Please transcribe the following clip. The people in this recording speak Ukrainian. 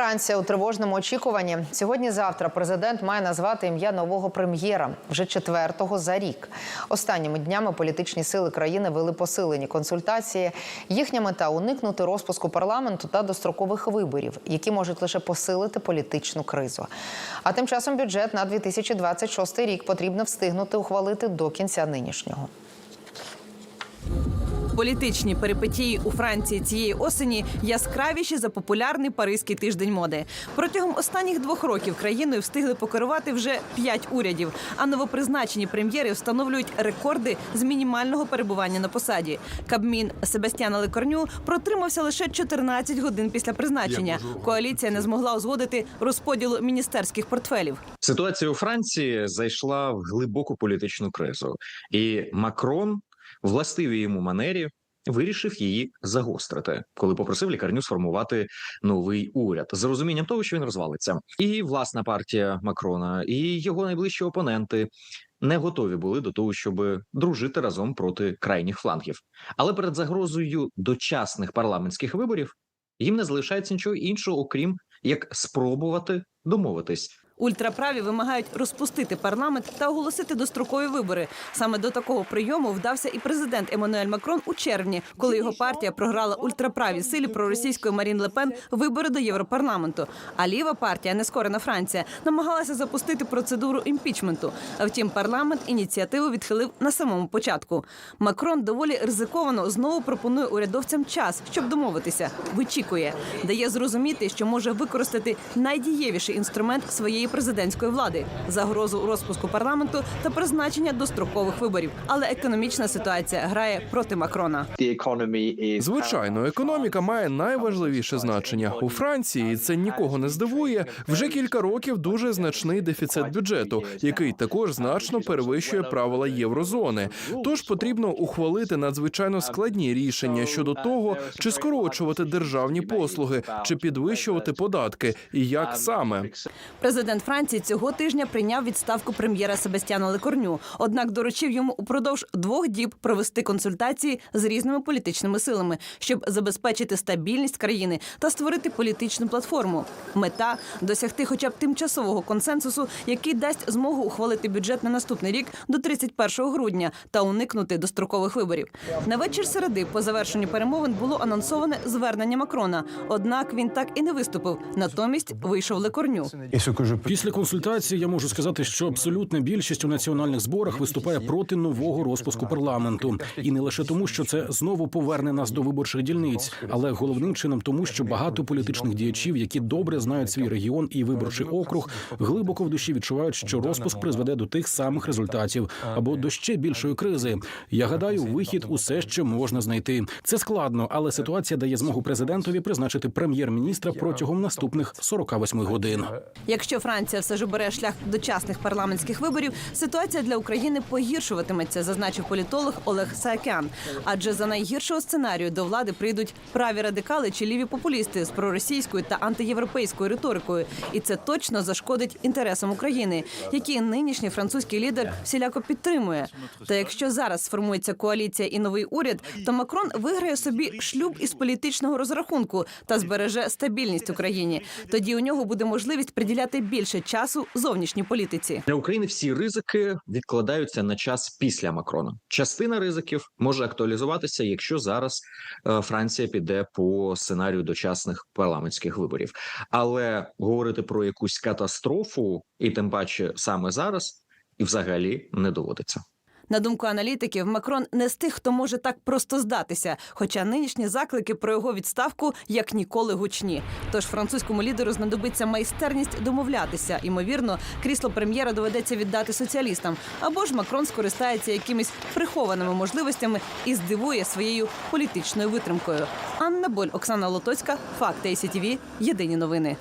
Франція у тривожному очікуванні. Сьогодні-завтра президент має назвати ім'я нового прем'єра вже четвертого за рік. Останніми днями політичні сили країни вели посилені консультації. Їхня мета уникнути розпуску парламенту та дострокових виборів, які можуть лише посилити політичну кризу. А тим часом бюджет на 2026 рік потрібно встигнути ухвалити до кінця нинішнього. Політичні перипетії у Франції цієї осені яскравіші за популярний паризький тиждень моди. Протягом останніх двох років країною встигли покерувати вже п'ять урядів. А новопризначені прем'єри встановлюють рекорди з мінімального перебування на посаді. Кабмін Себастьяна Лекорню протримався лише 14 годин після призначення. Коаліція не змогла узгодити розподілу міністерських портфелів. Ситуація у Франції зайшла в глибоку політичну кризу, і Макрон, властивій йому манері, вирішив її загострити, коли попросив лікарню сформувати новий уряд з розумінням того, що він розвалиться. І власна партія Макрона, і його найближчі опоненти. Не готові були до того, щоб дружити разом проти крайніх флангів. Але перед загрозою дочасних парламентських виборів їм не залишається нічого іншого, окрім як спробувати домовитись. Ультраправі вимагають розпустити парламент та оголосити дострокові вибори. Саме до такого прийому вдався і президент Еммануель Макрон у червні, коли його партія програла ультраправій силі проросійської Марін Лепен вибори до Європарламенту. А ліва партія, нескорена Франція, намагалася запустити процедуру імпічменту. Втім, парламент ініціативу відхилив на самому початку. Макрон доволі ризиковано знову пропонує урядовцям час, щоб домовитися. Вичікує, дає зрозуміти, що може використати найдієвіший інструмент своєї президентської влади загрозу розпуску парламенту та призначення дострокових виборів. Але економічна ситуація грає проти Макрона. Звичайно, економіка має найважливіше значення у Франції. і Це нікого не здивує. Вже кілька років дуже значний дефіцит бюджету, який також значно перевищує правила єврозони. Тож потрібно ухвалити надзвичайно складні рішення щодо того, чи скорочувати державні послуги, чи підвищувати податки, і як саме. Президент Франції цього тижня прийняв відставку прем'єра Себастьяна Лекорню. Однак доручив йому упродовж двох діб провести консультації з різними політичними силами, щоб забезпечити стабільність країни та створити політичну платформу. Мета досягти, хоча б тимчасового консенсусу, який дасть змогу ухвалити бюджет на наступний рік до 31 грудня та уникнути дострокових виборів. На вечір середи, по завершенню перемовин, було анонсоване звернення Макрона. Однак він так і не виступив. Натомість вийшов Лекорню. Після консультації я можу сказати, що абсолютна більшість у національних зборах виступає проти нового розпуску парламенту, і не лише тому, що це знову поверне нас до виборчих дільниць, але головним чином тому, що багато політичних діячів, які добре знають свій регіон і виборчий округ, глибоко в душі відчувають, що розпуск призведе до тих самих результатів або до ще більшої кризи. Я гадаю, вихід усе ще можна знайти. Це складно, але ситуація дає змогу президентові призначити прем'єр-міністра протягом наступних 48 годин. Якщо Франція все ж обере шлях дочасних парламентських виборів, ситуація для України погіршуватиметься, зазначив політолог Олег Саакян. Адже за найгіршого сценарію до влади прийдуть праві радикали чи ліві популісти з проросійською та антиєвропейською риторикою, і це точно зашкодить інтересам України, які нинішній французький лідер всіляко підтримує. Та якщо зараз сформується коаліція і новий уряд, то Макрон виграє собі шлюб із політичного розрахунку та збереже стабільність Україні. Тоді у нього буде можливість приділяти більше часу зовнішній політиці. Для України всі ризики відкладаються на час після Макрона. Частина ризиків може актуалізуватися, якщо зараз е, Франція піде по сценарію дочасних парламентських виборів. Але говорити про якусь катастрофу, і тим паче саме зараз, і взагалі не доводиться. На думку аналітиків, Макрон не з тих, хто може так просто здатися. Хоча нинішні заклики про його відставку як ніколи гучні. Тож французькому лідеру знадобиться майстерність домовлятися. Ймовірно, крісло прем'єра доведеться віддати соціалістам. Або ж Макрон скористається якимись прихованими можливостями і здивує своєю політичною витримкою. Анна Боль, Оксана Лотоцька, Факти СІТВ, Єдині новини.